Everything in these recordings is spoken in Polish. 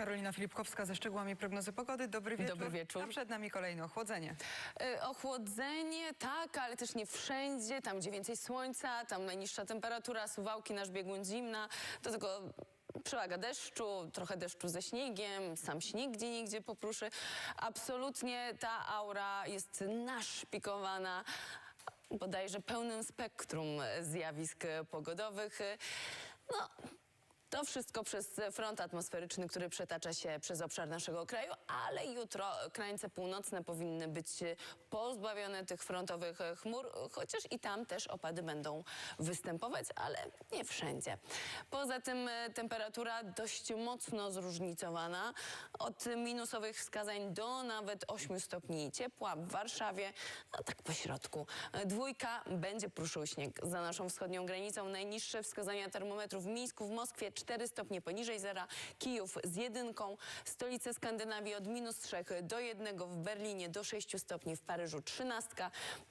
Karolina Filipkowska ze szczegółami prognozy pogody. Dobry wieczór. Dobry wieczór. A przed nami kolejne ochłodzenie. Y, Ochłodzenie, tak, ale też nie wszędzie. Tam, gdzie więcej słońca, tam najniższa temperatura, suwałki, nasz biegun zimna. Do tego przewaga deszczu, trochę deszczu ze śniegiem, sam śnieg gdzie niegdzie popruszy. Absolutnie ta aura jest naszpikowana bodajże pełnym spektrum zjawisk pogodowych. No, to wszystko przez front atmosferyczny, który przetacza się przez obszar naszego kraju, ale jutro krańce północne powinny być pozbawione tych frontowych chmur, chociaż i tam też opady będą występować, ale nie wszędzie. Poza tym e, temperatura dość mocno zróżnicowana, od minusowych wskazań do nawet 8 stopni ciepła w Warszawie, no tak po środku. Dwójka będzie pruszył śnieg za naszą wschodnią granicą. Najniższe wskazania termometrów w Mińsku, w Moskwie 4 stopnie poniżej zera, Kijów z jedynką, stolice Skandynawii od minus 3 do 1, w Berlinie do 6 stopni, w Paryżu 13.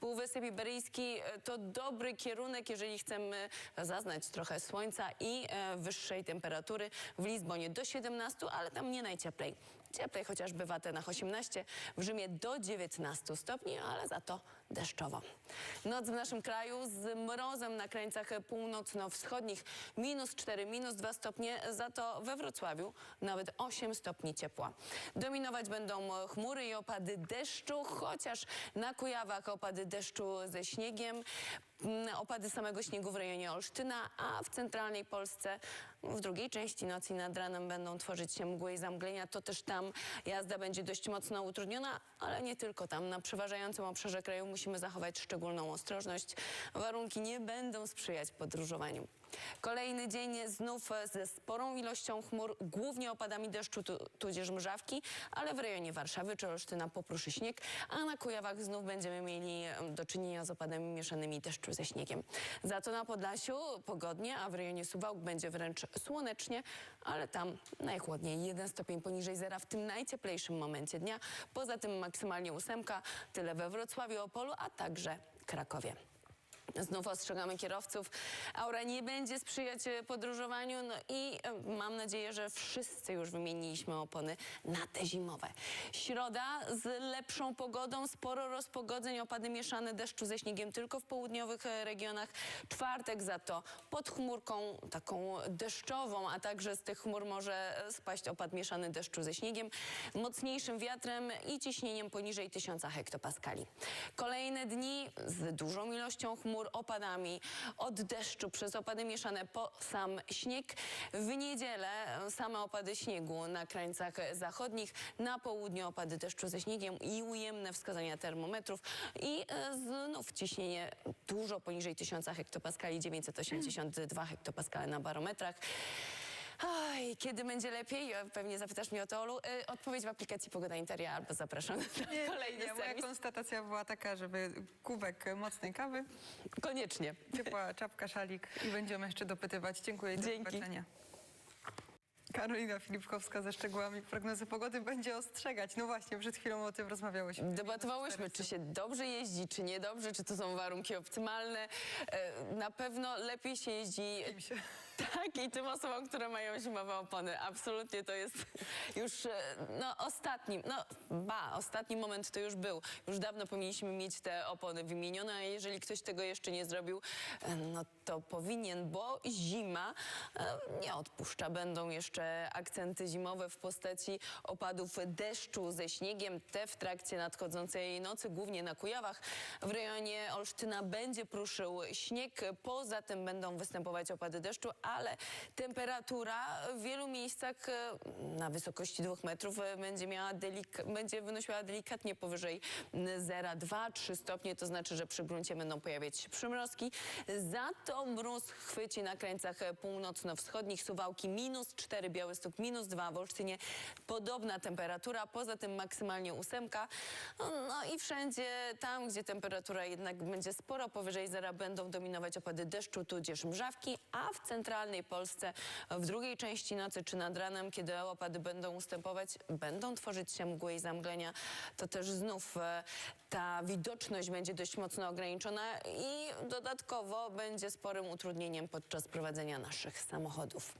Półwysep Iberyjski e, to dobry kierunek, jeżeli chcemy zaznać trochę słońca i e, wyższej temperatury. W Lizbonie do 17, ale tam nie najcieplej. Cieplej chociażby w Atenach 18, w Rzymie do 19 stopni, ale za to deszczowo. Noc w naszym kraju z mrozem na krańcach północno-wschodnich minus 4, minus 2 stopnie, za to we Wrocławiu nawet 8 stopni ciepła. Dominować będą chmury i opady deszczu, chociaż na Kujawach opady deszczu ze śniegiem, opady samego śniegu w rejonie Olsztyna, a w centralnej Polsce w drugiej części nocy nad ranem będą tworzyć się mgły i zamglenia. To też tam jazda będzie dość mocno utrudniona, ale nie tylko tam. Na przeważającym obszarze kraju musimy zachować szczególną ostrożność. Warunki nie będą sprzyjać podróżowaniu. Kolejny dzień znów ze sporą ilością chmur, głównie opadami deszczu, tu, tudzież mrzawki, ale w rejonie Warszawy czy Olsztyna popruszy śnieg, a na Kujawach znów będziemy mieli do czynienia z opadami mieszanymi deszczu ze śniegiem. Za to na Podlasiu pogodnie, a w rejonie Suwałk będzie wręcz słonecznie, ale tam najchłodniej 1 stopień poniżej zera w tym najcieplejszym momencie dnia. Poza tym maksymalnie ósemka, tyle we Wrocławiu, Opolu, a także Krakowie. Znów ostrzegamy kierowców. Aura nie będzie sprzyjać e, podróżowaniu no i e, mam nadzieję, że wszyscy już wymieniliśmy opony na te zimowe. Środa z lepszą pogodą, sporo rozpogodzeń, opady mieszane deszczu ze śniegiem tylko w południowych e, regionach. Czwartek za to pod chmurką taką deszczową, a także z tych chmur może spaść opad mieszany deszczu ze śniegiem, mocniejszym wiatrem i ciśnieniem poniżej 1000 hektopaskali. Kolejne dni z dużą ilością chmur, opadami od deszczu przez opady mieszane po sam śnieg. W niedzielę same opady śniegu na krańcach zachodnich, na południu opady deszczu ze śniegiem i ujemne wskazania termometrów i e, znów ciśnienie dużo poniżej 1000 hektopaskali, 982 hektopaskale na barometrach. Oj, kiedy będzie lepiej? Pewnie zapytasz mnie o to, Olu. E, Odpowiedź w aplikacji Pogoda Interia albo zapraszam na kolejny nie, moja serwis. konstatacja była taka, żeby kubek mocnej kawy, Koniecznie. ciepła czapka, szalik i będziemy jeszcze dopytywać. Dziękuję i do Dzięki. zobaczenia. Karolina Filipkowska ze szczegółami prognozy pogody będzie ostrzegać. No właśnie, przed chwilą o tym rozmawiałyśmy. Debatowałyśmy, czy się dobrze jeździ, czy niedobrze, czy to są warunki optymalne. E, Na pewno lepiej się jeździ Im się. Tak i tym osobom, które mają zimowe opony. Absolutnie to jest już e, no, ostatni, no ba, ostatni moment to już był. Już dawno powinniśmy mieć te opony wymienione, a jeżeli ktoś tego jeszcze nie zrobił, e, no to powinien, bo zima e, nie odpuszcza. Będą jeszcze akcenty zimowe w postaci opadów deszczu ze śniegiem. Te w trakcie nadchodzącej nocy, głównie na Kujawach. W rejonie Olsztyna będzie pruszył śnieg. Poza tym będą występować opady deszczu, ale temperatura w wielu miejscach e, na wysokości dwóch metrów e, będzie, miała będzie wynosiła delikatnie powyżej 0,2-3 stopnie. To znaczy, że przy gruncie będą pojawiać się przymrozki. Za to mróz chwyci na krańcach e, północno-wschodnich. Suwałki minus 4, Białystok minus 2, w Olsztynie podobna temperatura. Poza tym maksymalnie ósemka. No, i wszędzie tam, gdzie temperatura jednak będzie sporo powyżej zera, będą dominować opady deszczu, tudzież mrzawki, a w centralnej centralnej Polsce w drugiej części nocy czy nad ranem, kiedy opady będą ustępować, będą tworzyć się mgły i zamglenia, to też znów e, ta widoczność będzie dość mocno ograniczona i dodatkowo będzie sporym utrudnieniem podczas prowadzenia naszych samochodów.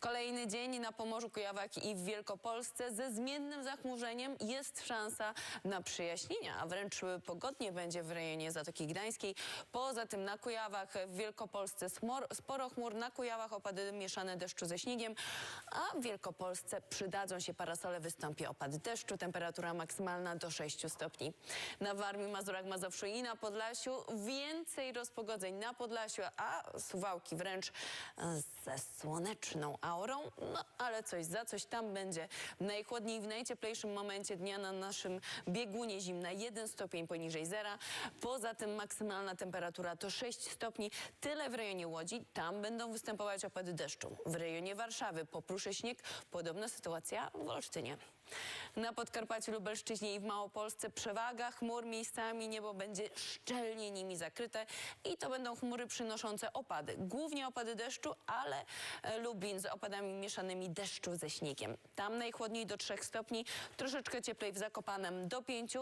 Kolejny dzień na Pomorzu, Kujawach i w Wielkopolsce ze zmiennym zachmurzeniem jest szansa na przyjaśnienia, a wręcz pogodnie będzie w rejonie Zatoki Gdańskiej. Poza tym na Kujawach, w Wielkopolsce sporo chmur, na Kujawach opady mieszane deszczu ze śniegiem, a w Wielkopolsce przydadzą się parasole, wystąpi opad deszczu, temperatura maksymalna do 6 stopni. Na Warmii, Mazurach, Mazowszu i na Podlasiu więcej rozpogodzeń na Podlasiu, a Suwałki wręcz e, ze słoneczną aurą, no ale coś za coś tam będzie najchłodniej w najcieplejszym momencie dnia na naszym biegunie zimna 1 stopień poniżej zera. Poza tym maksymalna temperatura to 6 stopni. Tyle w rejonie Łodzi, tam będą występować opady deszczu. W rejonie Warszawy popruszy śnieg, podobna sytuacja w Olsztynie. Na Podkarpaciu, Lubelszczyźnie i w Małopolsce przewaga chmur miejscami niebo będzie szczelnie nimi zakryte i to będą chmury przynoszące opady. Głównie opady deszczu, ale e, Lublin z opadami mieszanymi deszczu ze śniegiem. Tam najchłodniej do 3 stopni, troszeczkę cieplej w Zakopanem do 5,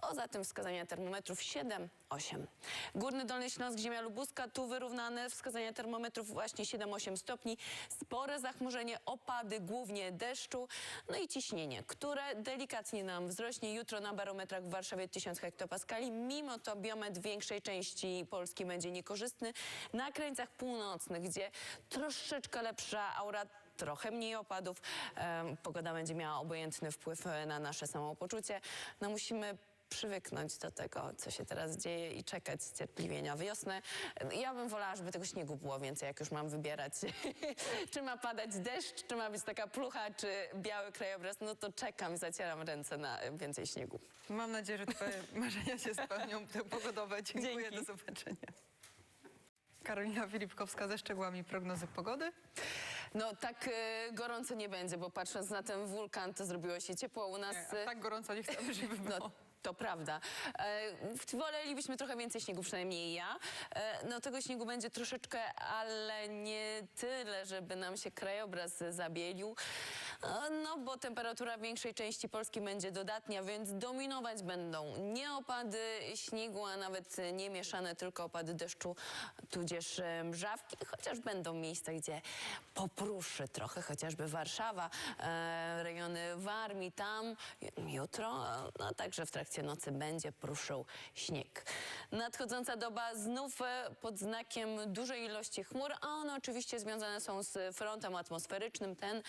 poza tym wskazania termometrów 7-8. Górny Dolny Śląsk, ziemia lubuska, tu wyrównane wskazania termometrów właśnie 7-8 stopni. Spore zachmurzenie, opady, głównie deszczu, no i ciśnienie, które delikatnie nam wzrośnie. Jutro na barometrach w Warszawie 1000 hektopaskali. Mimo to biometr większej części Polski będzie niekorzystny. Na krańcach północnych, gdzie troszeczkę lepsza aura trochę mniej opadów. Pogoda będzie miała obojętny wpływ e, na nasze samopoczucie. No musimy przywyknąć do tego, co się teraz dzieje i czekać cierpliwie na wiosnę. Ja bym wolała, żeby tego śniegu było więcej, jak już mam wybierać, czy ma padać deszcz, czy ma być taka plucha, czy biały krajobraz, no to czekam i zacieram ręce na więcej śniegu. Mam nadzieję, że twoje marzenia się spełnią te pogodowe. Dziękuję, Dzięki. do zobaczenia. Karolina Filipkowska ze szczegółami prognozy pogody. No tak e, gorąco nie będzie, bo patrząc na ten wulkan, to zrobiło się ciepło u nas. Nie, tak gorąco nie chcemy, żeby było. No, to prawda. E, wolelibyśmy trochę więcej śniegu, przynajmniej ja. E, no tego śniegu będzie troszeczkę, ale nie tyle, żeby nam się krajobraz zabielił. No bo temperatura w większej części Polski będzie dodatnia, więc dominować będą nie opady śniegu, a nawet nie mieszane, tylko opady deszczu, tudzież mrzawki, chociaż będą miejsca, gdzie popruszy trochę, chociażby Warszawa, e, rejony Warmii, tam jutro, no także w trakcie nocy będzie pruszył śnieg. Nadchodząca doba znów e, pod znakiem dużej ilości chmur, a one oczywiście związane są z frontem atmosferycznym. Ten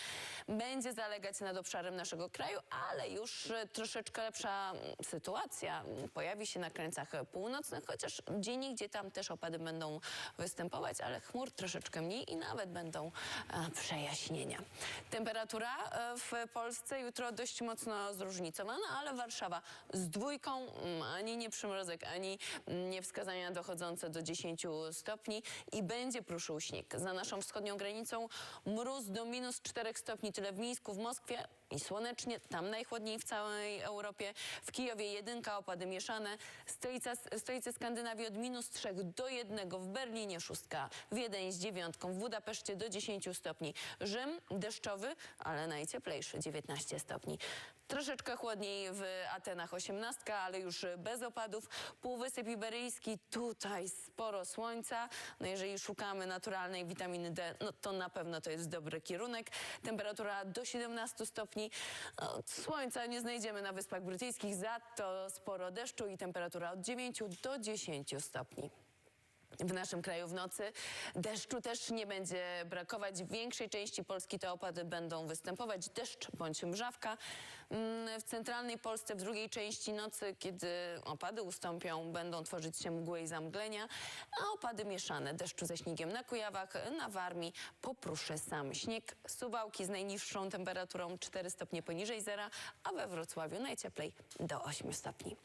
będzie zalegać nad obszarem naszego kraju, ale już e, troszeczkę lepsza sytuacja pojawi się na krańcach północnych, chociaż gdzie nigdzie tam też opady będą występować, ale chmur troszeczkę mniej i nawet będą e, przejaśnienia. Temperatura e, w Polsce jutro dość mocno zróżnicowana, ale Warszawa z dwójką, ani nie przymrozek, ani nie wskazania dochodzące do 10 stopni i będzie pruszył śnieg. Za naszą wschodnią granicą mróz do minus 4 stopni, tyle w Mińsku, w Moskwie i słonecznie, tam najchłodniej w całej Europie. W Kijowie jedynka, opady mieszane. Stolica, stolice Skandynawii od minus 3 do 1, w Berlinie szóstka, Wiedeń z dziewiątką, w Budapeszcie do 10 stopni. Rzym deszczowy, ale najcieplejszy, 19 stopni. Troszeczkę chłodniej w Atenach 18, ale już bez opadów. Półwysep Iberyjski, tutaj sporo słońca. No jeżeli szukamy naturalnej witaminy D, no to na pewno to jest dobry kierunek. Temperatura do 17 stopni. No, słońca nie znajdziemy na Wyspach Brytyjskich, za to sporo deszczu i temperatura od 9 do 10 stopni. W naszym kraju w nocy deszczu też nie będzie brakować. W większej części Polski te opady będą występować. Deszcz bądź mrzawka. Mm, W centralnej Polsce w drugiej części nocy, kiedy opady ustąpią, będą tworzyć się mgły i zamglenia, a opady mieszane deszczu ze śniegiem na Kujawach, na Warmii popruszy sam śnieg. Suwałki z najniższą temperaturą 4 stopnie poniżej zera, a we Wrocławiu najcieplej do 8 stopni.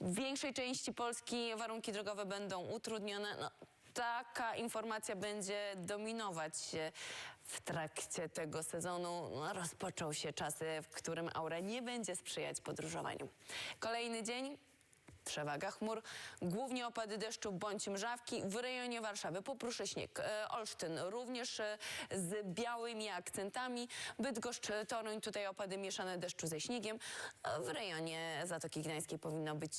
W większej części Polski warunki drogowe będą utrudnione. No, taka informacja będzie dominować w trakcie tego sezonu. No, rozpoczął się czas, w którym aura nie będzie sprzyjać podróżowaniu. Kolejny dzień Przewaga chmur, głównie opady deszczu bądź mrzawki. W rejonie Warszawy popruszy śnieg. E, Olsztyn również e, z białymi akcentami. Bydgoszcz, e, Toruń, tutaj opady mieszane deszczu ze śniegiem. W rejonie Zatoki Gdańskiej powinno być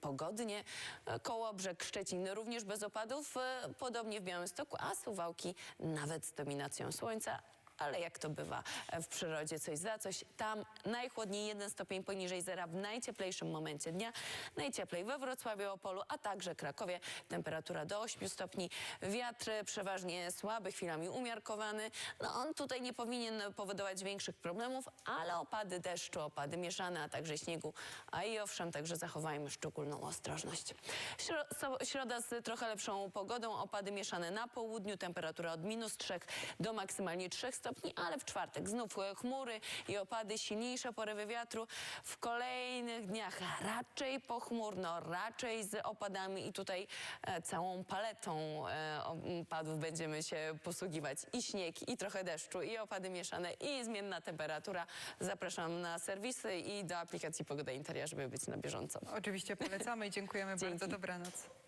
pogodnie. E, Kołobrzeg, Szczecin również bez opadów. Podobnie w Białymstoku, a Suwałki nawet z dominacją słońca. Ale jak to bywa e, w przyrodzie, coś za coś. Tam najchłodniej 1 stopień poniżej zera w najcieplejszym momencie dnia. Najcieplej we Wrocławiu, Opolu, a także Krakowie. Temperatura do 8 stopni. Wiatr przeważnie słaby, chwilami umiarkowany. No on tutaj nie powinien powodować większych problemów, ale opady deszczu, opady mieszane, a także śniegu. A i owszem, także zachowajmy szczególną ostrożność. Środa z trochę lepszą pogodą, opady mieszane na południu, temperatura od minus 3 do maksymalnie 3 stopni, ale w czwartek znów e, chmury i opady, silniejsze porywy wiatru. W kolejnych dniach raczej pochmurno, raczej z opadami i tutaj e, całą paletą e, opadów będziemy się posługiwać. I śnieg, i trochę deszczu, i opady mieszane, i zmienna temperatura. Zapraszam na serwisy i do aplikacji Pogoda Interia, żeby być na bieżąco. Oczywiście polecamy i dziękujemy bardzo. Dobranoc.